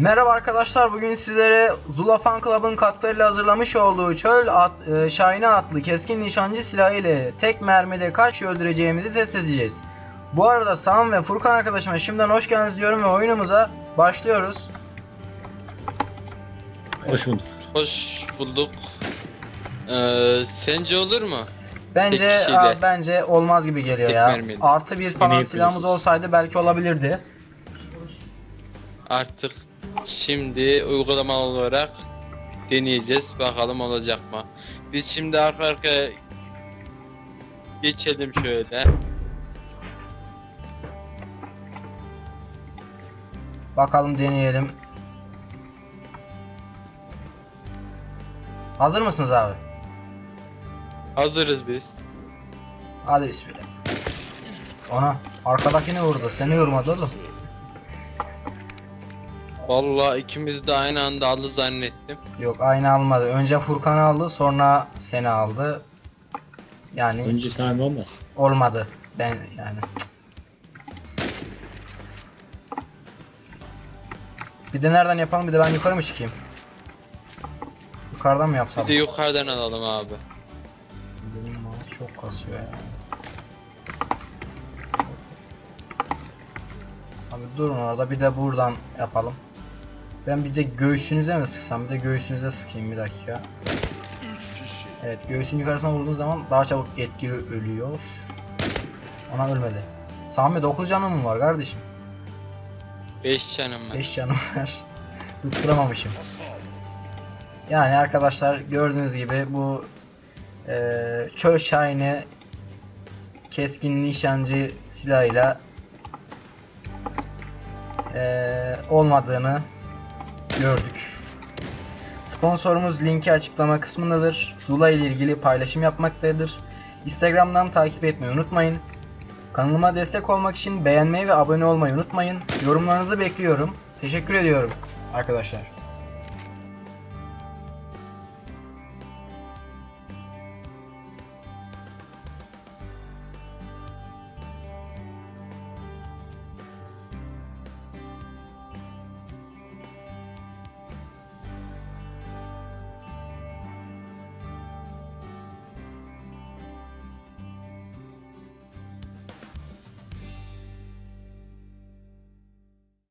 Merhaba arkadaşlar bugün sizlere Zula Fan Club'ın katkılarıyla hazırlamış olduğu çöl at, e, şahine atlı keskin nişancı silahı ile tek mermide kaç öldüreceğimizi test edeceğiz. Bu arada Sam ve Furkan arkadaşıma şimdiden hoş geldiniz diyorum ve oyunumuza başlıyoruz. Hoş bulduk. Hoş bulduk. Ee, sence olur mu? Bence aa, bence olmaz gibi geliyor Tek ya. mermiyle. Artı bir falan Deneyip silahımız olsaydı belki olabilirdi. Artık şimdi uygulama olarak deneyeceğiz. Bakalım olacak mı? Biz şimdi arka arkaya geçelim şöyle. Bakalım deneyelim. Hazır mısınız abi? Hazırız biz. Hadi bismillah. Ona arkadakini vurdu. Seni vurmadı oğlum. Vallahi ikimiz de aynı anda aldı zannettim. Yok aynı almadı. Önce Furkan aldı sonra seni aldı. Yani Önce Sami olmaz. olmadı. Ben yani. Bir de nereden yapalım bir de ben yukarı mı çıkayım? Yukarıdan mı yapsam? Bir de yukarıdan alalım abi. Benim mouse çok kasıyor ya. Abi durun orada bir de buradan yapalım. Ben bir de göğsünüze mi sıksam? Bir de göğsünüze sıkayım bir dakika. Evet göğsün yukarısına vurduğun zaman daha çabuk etkili ölüyor. Ona ölmedi. Sami 9 canım mı var kardeşim? 5 canım var. 5 canım var. Tutturamamışım. Yani arkadaşlar gördüğünüz gibi bu eee çöl şahini keskin nişancı silahıyla eee, olmadığını gördük. Sponsorumuz linki açıklama kısmındadır. Zula ile ilgili paylaşım yapmaktadır. Instagram'dan takip etmeyi unutmayın. Kanalıma destek olmak için beğenmeyi ve abone olmayı unutmayın. Yorumlarınızı bekliyorum. Teşekkür ediyorum arkadaşlar.